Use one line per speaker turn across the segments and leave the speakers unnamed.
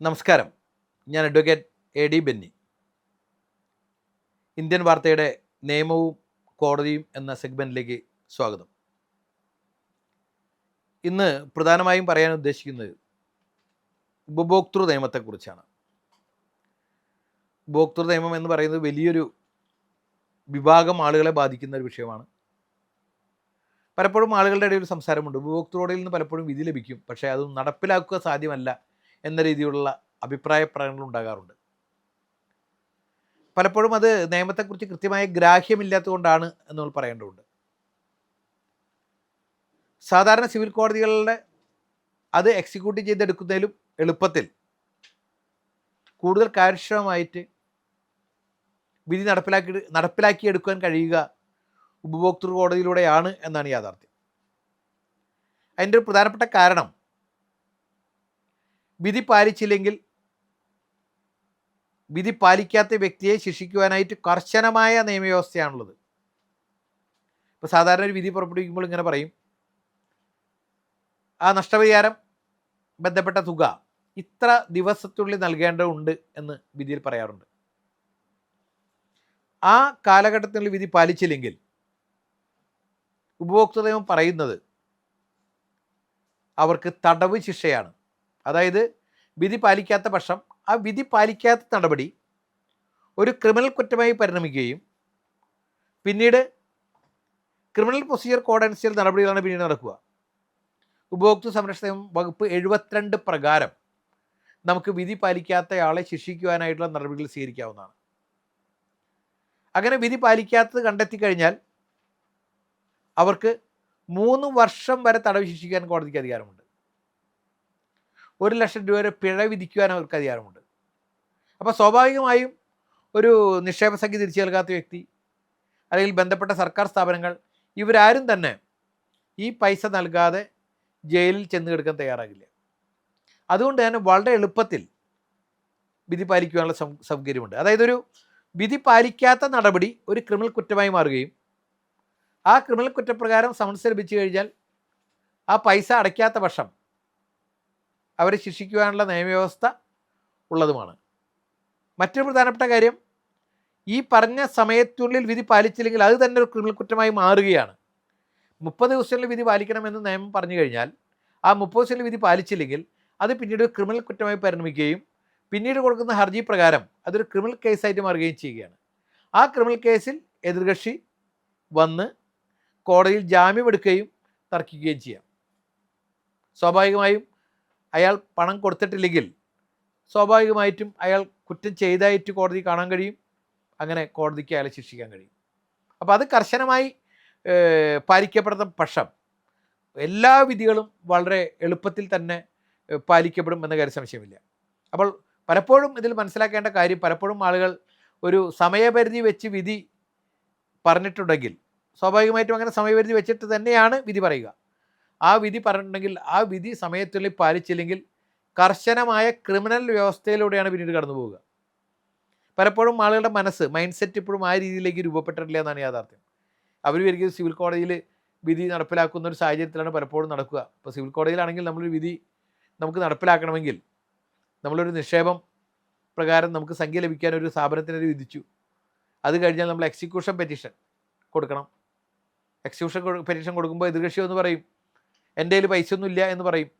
നമസ്കാരം. ഞാൻ advocate A D Benny. Indian വാർത്തയുടെ നിയമവും കോടതിയും എന്ന സെഗ്മെന്റിലേക്ക് സ്വാഗതം. ഇന്ന് പ്രധാനമായും പറയാൻ ഉദ്ദേശിക്കുന്നത് ഉപഭോക്തൃ നിയമത്തെക്കുറിച്ചാണ്. ഉപഭോക്തൃ നിയമം എന്ന് പറയുന്നത് വലിയൊരു വിഭാഗം ആളുകളെ ബാധിക്കുന്ന ഒരു വിഷയമാണ്. പലപ്പോഴും ആളുകളുടെ ഇടയിൽ ഒരു സംസാരമുണ്ട്. ഉപഭോക്തൃ കോടതിയിൽ നിന്ന് പലപ്പോഴും വിധി ലഭിക്കും. പക്ഷേ അത് നടപ്പിലാക്കുക സാധ്യമല്ല. എന്ന രീതിയിലുള്ള അഭിപ്രായ പ്രകടനങ്ങൾ ഉണ്ടാകാറുണ്ട്. പലപ്പോഴും അത് നിയമത്തെക്കുറിച്ച് കൃത്യമായ ഗ്രാഹ്യമില്ലാത്തതുകൊണ്ടാണ് നമ്മൾ പറയേണ്ടതുണ്ട്. സാധാരണ സിവിൽ കോടതികളുടെ അത് എക്സിക്യൂട്ട് ചെയ്തെടുക്കുന്നതിലും എളുപ്പത്തിൽ കൂടുതൽ കാര്യക്ഷമമായിട്ട് വിധി നടപ്പിലാക്കി നടപ്പിലാക്കിയെടുക്കാൻ കഴിയുക ഉപഭോക്തൃ കോടതിയിലൂടെയാണ് എന്നാണ് യാഥാർത്ഥ്യം. അതിന്റെ ഒരു പ്രധാനപ്പെട്ട കാരണം വിധി പാലിച്ചില്ലെങ്കിൽ വിധി പാലിക്കാത്ത വ്യക്തിയെ ശിക്ഷിക്കുവാനായിട്ട് കർശനമായ നിയമവ്യവസ്ഥയാണുള്ളത്. ഇപ്പോൾ സാധാരണ ഒരു വിധി പുറപ്പെടുവിക്കുമ്പോൾ ഇങ്ങനെ പറയും. ആ നഷ്ടപരിഹാരം ബന്ധപ്പെട്ട തുക ഇത്ര ദിവസത്തിനുള്ളിൽ നൽകേണ്ടതുണ്ട് എന്ന് വിധിയിൽ പറയാറുണ്ട്. ആ കാലഘട്ടത്തിനുള്ളിൽ വിധി പാലിച്ചില്ലെങ്കിൽ ഉപഭോക്തൃ നിയമം പറയുന്നത് അവർക്ക് തടവ് ശിക്ഷയാണ്. അതായത് വിധി പാലിക്കാത്ത പക്ഷം ആ വിധി പാലിക്കാത്ത നടപടി ഒരു ക്രിമിനൽ കുറ്റമായി പരിണമിക്കുകയും പിന്നീട് ക്രിമിനൽ പ്രൊസീജിയർ കോഡ് അനുസരിച്ച് നടപടികളാണ് പിന്നീട് നടക്കുക. ഉപഭോക്തൃ സംരക്ഷണ വകുപ്പ് എഴുപത്തിരണ്ട് പ്രകാരം നമുക്ക് വിധി പാലിക്കാത്തയാളെ ശിക്ഷിക്കുവാനായിട്ടുള്ള നടപടികൾ സ്വീകരിക്കാവുന്നതാണ്. അങ്ങനെ വിധി പാലിക്കാത്തത് കണ്ടെത്തി കഴിഞ്ഞാൽ അവർക്ക് മൂന്ന് വർഷം വരെ തടവ് ശിക്ഷിക്കാൻ കോടതിക്ക് അധികാരമുണ്ട്. ഒരു ലക്ഷം രൂപ വരെ പിഴ വിധിക്കുവാൻ അവർക്ക് അധികാരമുണ്ട്. അപ്പോൾ സ്വാഭാവികമായും ഒരു നിക്ഷേപ സംഖ്യ തിരിച്ചു നൽകാത്ത വ്യക്തി അല്ലെങ്കിൽ ബന്ധപ്പെട്ട സർക്കാർ സ്ഥാപനങ്ങൾ ഇവരാരും തന്നെ ഈ പൈസ നൽകാതെ ജയിലിൽ ചെന്ന് കിടക്കാൻ തയ്യാറാകില്ല. അതുകൊണ്ട് തന്നെ വളരെ എളുപ്പത്തിൽ വിധി പാലിക്കുവാനുള്ള സൗകര്യമുണ്ട്. അതായത് ഒരു വിധി പാലിക്കാത്ത നടപടി ഒരു ക്രിമിനൽ കുറ്റമായി മാറുകയും ആ ക്രിമിനൽ കുറ്റപ്രകാരം സമൻസ് ലഭിച്ചു കഴിഞ്ഞാൽ ആ പൈസ അടയ്ക്കാത്ത പക്ഷം അവരെ ശിക്ഷിക്കുവാനുള്ള നിയമവ്യവസ്ഥ ഉള്ളതുമാണ്. മറ്റൊരു പ്രധാനപ്പെട്ട കാര്യം ഈ പറഞ്ഞ സമയത്തിനുള്ളിൽ വിധി പാലിച്ചില്ലെങ്കിൽ അത് തന്നെ ഒരു ക്രിമിനൽ കുറ്റമായി മാറുകയാണ്. മുപ്പത് ദിവസത്തിനുള്ളിൽ വിധി പാലിക്കണമെന്ന് നിയമം പറഞ്ഞു കഴിഞ്ഞാൽ ആ മുപ്പത് ദിവസത്തിൽ വിധി പാലിച്ചില്ലെങ്കിൽ അത് പിന്നീട് ഒരു ക്രിമിനൽ കുറ്റമായി പരിണമിക്കുകയും പിന്നീട് കൊടുക്കുന്ന ഹർജി പ്രകാരം അതൊരു ക്രിമിനൽ കേസായിട്ട് മാറുകയും ചെയ്യുകയാണ്. ആ ക്രിമിനൽ കേസിൽ എതിർകക്ഷി വന്ന് കോടതിയിൽ ജാമ്യമെടുക്കുകയും തർക്കിക്കുകയും ചെയ്യാം. സ്വാഭാവികമായും അയാൾ പണം കൊടുത്തിട്ടില്ലെങ്കിൽ സ്വാഭാവികമായിട്ടും അയാൾ കുറ്റം ചെയ്തായിട്ട് കോടതി കാണാൻ കഴിയും. അങ്ങനെ കോടതിക്ക് അയാളെ ശിക്ഷിക്കാൻ കഴിയും. അപ്പോൾ അത് കർശനമായി പാലിക്കപ്പെടുന്ന പക്ഷം എല്ലാ വിധികളും വളരെ എളുപ്പത്തിൽ തന്നെ പാലിക്കപ്പെടും എന്ന കാര്യം സംശയമില്ല. അപ്പോൾ പലപ്പോഴും ഇതിൽ മനസ്സിലാക്കേണ്ട കാര്യം പലപ്പോഴും ആളുകൾ ഒരു സമയപരിധി വെച്ച് വിധി പറഞ്ഞിട്ടുണ്ടെങ്കിൽ സ്വാഭാവികമായിട്ടും അങ്ങനെ സമയപരിധി വെച്ചിട്ട് തന്നെയാണ് വിധി പറയുക. ആ വിധി പറഞ്ഞിട്ടുണ്ടെങ്കിൽ ആ വിധി സമയത്തുള്ളിൽ പാലിച്ചില്ലെങ്കിൽ കർശനമായ ക്രിമിനൽ വ്യവസ്ഥയിലൂടെയാണ് പിന്നീട് കടന്നു പോവുക പലപ്പോഴും ആളുകളുടെ മനസ്സ് മൈൻഡ് സെറ്റ് ഇപ്പോഴും ആ രീതിയിലേക്ക് രൂപപ്പെട്ടിട്ടില്ല എന്നാണ് യാഥാർത്ഥ്യം. അവർ വിചാരിക്കും സിവിൽ കോടതിയിൽ വിധി നടപ്പിലാക്കുന്ന ഒരു സാഹചര്യത്തിലാണ് പലപ്പോഴും നടക്കുക. ഇപ്പോൾ സിവിൽ കോടതിയിലാണെങ്കിൽ നമ്മളൊരു വിധി നമുക്ക് നടപ്പിലാക്കണമെങ്കിൽ നമ്മളൊരു നിക്ഷേപം പ്രകാരം നമുക്ക് സംഖ്യ ലഭിക്കാൻ ഒരു സ്ഥാപനത്തിന് വിധിച്ചു. അത് കഴിഞ്ഞാൽ നമ്മൾ എക്സിക്യൂഷൻ പെറ്റീഷൻ കൊടുക്കണം. എക്സിക്യൂഷൻ പെറ്റീഷൻ കൊടുക്കുമ്പോൾ എതിർകക്ഷി എന്ന് പറയും എന്റെ കയ്യിൽ പൈസ ഒന്നുമില്ല എന്ന് പറയും.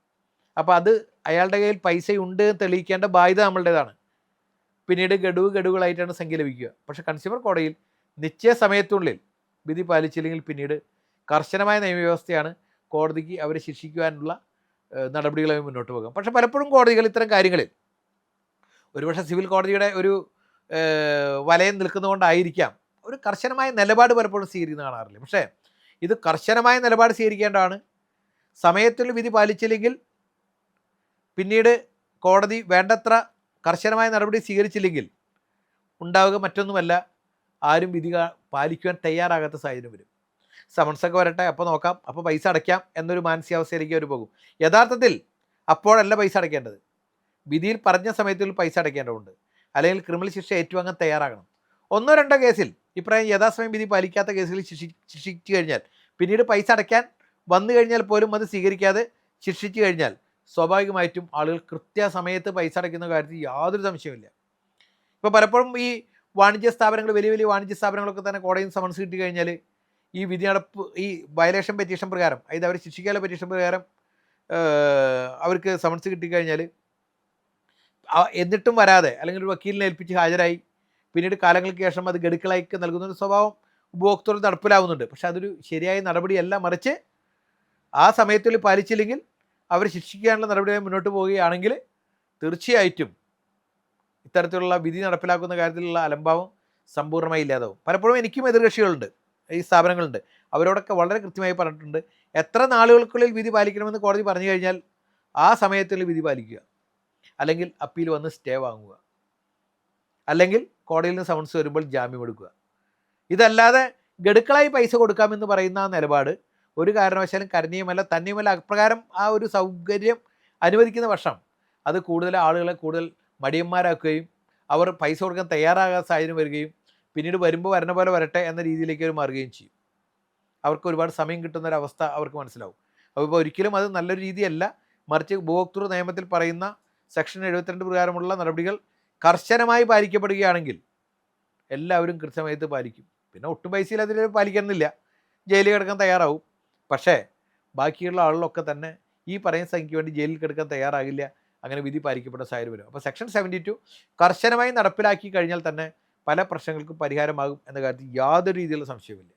അപ്പോൾ അത് അയാളുടെ കയ്യിൽ പൈസ ഉണ്ട് എന്ന് തെളിയിക്കേണ്ട ബാധ്യത നമ്മളുടേതാണ്. പിന്നീട് ഗഡുവ് ഗഡുകളായിട്ടാണ് സംഖ്യ ലഭിക്കുക. പക്ഷേ കൺസ്യൂമർ കോടതിയിൽ നിശ്ചയ സമയത്തിനുള്ളിൽ വിധി പാലിച്ചില്ലെങ്കിൽ പിന്നീട് കർശനമായ നിയമവ്യവസ്ഥയാണ് കോടതിക്ക് അവരെ ശിക്ഷിക്കുവാനുള്ള നടപടികളായി മുന്നോട്ട് പോകാം. പക്ഷേ പലപ്പോഴും കോടതികൾ ഇത്തരം കാര്യങ്ങളിൽ ഒരുപക്ഷെ സിവിൽ കോടതിയുടെ ഒരു വലയം നിൽക്കുന്നതുകൊണ്ടായിരിക്കാം ഒരു കർശനമായ നിലപാട് പലപ്പോഴും സ്വീകരിക്കുന്ന കാണാറില്ല. പക്ഷേ ഇത് കർശനമായ നിലപാട് സ്വീകരിക്കേണ്ടതാണ് സമയത്തിൽ വിധി പാലിച്ചില്ലെങ്കിൽ പിന്നീട് കോടതി വേണ്ടത്ര കർശനമായ നടപടി സ്വീകരിച്ചില്ലെങ്കിൽ ഉണ്ടാവുക മറ്റൊന്നുമല്ല. ആരും വിധി പാലിക്കുവാൻ തയ്യാറാകാത്ത സാഹചര്യം വരും. സമൺസൊക്കെ വരട്ടെ അപ്പോൾ നോക്കാം. അപ്പോൾ പൈസ അടയ്ക്കാം എന്നൊരു മാനസികാവസ്ഥയിലേക്ക് അവർ പോകും. യഥാർത്ഥത്തിൽ അപ്പോഴല്ല പൈസ അടയ്ക്കേണ്ടത്. വിധിയിൽ പറഞ്ഞ സമയത്തിൽ പൈസ അടയ്ക്കേണ്ടതുണ്ട്. അല്ലെങ്കിൽ ക്രിമിനൽ ശിക്ഷ ഏറ്റുവാങ്ങാൻ തയ്യാറാകണം. ഒന്നോ രണ്ടോ കേസിൽ ഇപ്രായം യഥാസമയം വിധി പാലിക്കാത്ത കേസുകളിൽ ശിക്ഷി ശിക്ഷിച്ചു കഴിഞ്ഞാൽ പിന്നീട് പൈസ അടയ്ക്കാൻ വന്നു കഴിഞ്ഞാൽ പോലും അത് സ്വീകരിക്കാതെ ശിക്ഷിച്ചു കഴിഞ്ഞാൽ സ്വാഭാവികമായിട്ടും ആളുകൾ കൃത്യസമയത്ത് പൈസ അടയ്ക്കുന്ന കാര്യത്തിൽ യാതൊരു സംശയമില്ല ഇപ്പോൾ പലപ്പോഴും ഈ വാണിജ്യ സ്ഥാപനങ്ങൾ വലിയ വലിയ വാണിജ്യ സ്ഥാപനങ്ങളൊക്കെ തന്നെ കോടതിയിൽ സമൻസ് കിട്ടി കഴിഞ്ഞാൽ ഈ വിധി നടപ്പ് ഈ വയലേഷൻ പെറ്റീഷൻ പ്രകാരം അതായത് അവർ ശിക്ഷിക്കാനുള്ള പെറ്റീഷൻ പ്രകാരം അവർക്ക് സമൻസ് കിട്ടിക്കഴിഞ്ഞാൽ എന്നിട്ടും വരാതെ അല്ലെങ്കിൽ ഒരു വക്കീലിനെ ഏൽപ്പിച്ച് ഹാജരായി. പിന്നീട് കാലങ്ങൾക്ക് ശേഷം അത് ഗഡുക്കളായി നൽകുന്ന ഒരു സ്വഭാവം ഉപഭോക്തൃ നടപ്പിലാവുന്നുണ്ട്. പക്ഷേ അതൊരു ശരിയായ നടപടിയല്ല. മറിച്ച് ആ സമയത്തിൽ പാലിച്ചില്ലെങ്കിൽ അവർ ശിക്ഷിക്കാനുള്ള നടപടിയായി മുന്നോട്ട് പോവുകയാണെങ്കിൽ തീർച്ചയായിട്ടും ഇത്തരത്തിലുള്ള വിധി നടപ്പിലാക്കുന്ന കാര്യത്തിലുള്ള അലംഭാവം സമ്പൂർണമായി ഇല്ലാതാവും. പലപ്പോഴും എനിക്കും എതിർകക്ഷികളുണ്ട് ഈ സ്ഥാപനങ്ങളുണ്ട്. അവരോടൊക്കെ വളരെ കൃത്യമായി പറഞ്ഞിട്ടുണ്ട് എത്ര നാളുകൾക്കുള്ളിൽ വിധി പാലിക്കണമെന്ന് കോടതി പറഞ്ഞു കഴിഞ്ഞാൽ ആ സമയത്തിൽ വിധി പാലിക്കുക. അല്ലെങ്കിൽ അപ്പീൽ വന്ന് സ്റ്റേ വാങ്ങുക. അല്ലെങ്കിൽ കോടതിയിൽ നിന്ന് സമൻസ് വരുമ്പോൾ ജാമ്യം എടുക്കുക. ഇതല്ലാതെ ഗഡുക്കളായി പൈസ കൊടുക്കാമെന്ന് പറയുന്ന നിലപാട് ഒരു കാരണവശാലും കരണീയമല്ല തന്നെയുമല്ല. അപ്രകാരം ആ ഒരു സൗകര്യം അനുവദിക്കുന്ന പക്ഷം അത് കൂടുതൽ ആളുകളെ കൂടുതൽ മടിയന്മാരാക്കുകയും അവർ പൈസ കൊടുക്കാൻ തയ്യാറാകാൻ സാഹചര്യം വരികയും പിന്നീട് വരുമ്പോൾ വരണ പോലെ വരട്ടെ എന്ന രീതിയിലേക്ക് അവർ മാറുകയും ചെയ്യും. അവർക്ക് ഒരുപാട് സമയം കിട്ടുന്ന ഒരു അവസ്ഥ അവർക്ക് മനസ്സിലാവും. അപ്പോൾ ഇപ്പോൾ ഒരിക്കലും അത് നല്ലൊരു രീതിയല്ല. മറിച്ച് ഉപഭോക്തൃ നിയമത്തിൽ പറയുന്ന സെക്ഷൻ എഴുപത്തിരണ്ട് പ്രകാരമുള്ള നടപടികൾ കർശനമായി പാലിക്കപ്പെടുകയാണെങ്കിൽ എല്ലാവരും കൃത്യമായിട്ട് പാലിക്കും. പിന്നെ ഒട്ടും പൈസയിൽ അതിൽ പാലിക്കണമെന്നില്ല ജയിലിൽ കിടക്കാൻ തയ്യാറാവും. പക്ഷേ ബാക്കിയുള്ള ആളുകളൊക്കെ തന്നെ ഈ പറയുന്ന സംഖ്യയ്ക്ക് വേണ്ടി ജയിലിൽ കിടക്കാൻ തയ്യാറാകില്ല അങ്ങനെ വിധി പാലിക്കപ്പെടുന്ന സാഹചര്യം വരും. അപ്പോൾ സെക്ഷൻ സെവന്റി ടു കർശനമായി നടപ്പിലാക്കി കഴിഞ്ഞാൽ തന്നെ പല പ്രശ്നങ്ങൾക്കും പരിഹാരമാകും എന്ന കാര്യത്തിൽ യാതൊരു രീതിയിലുള്ള സംശയവുമില്ല.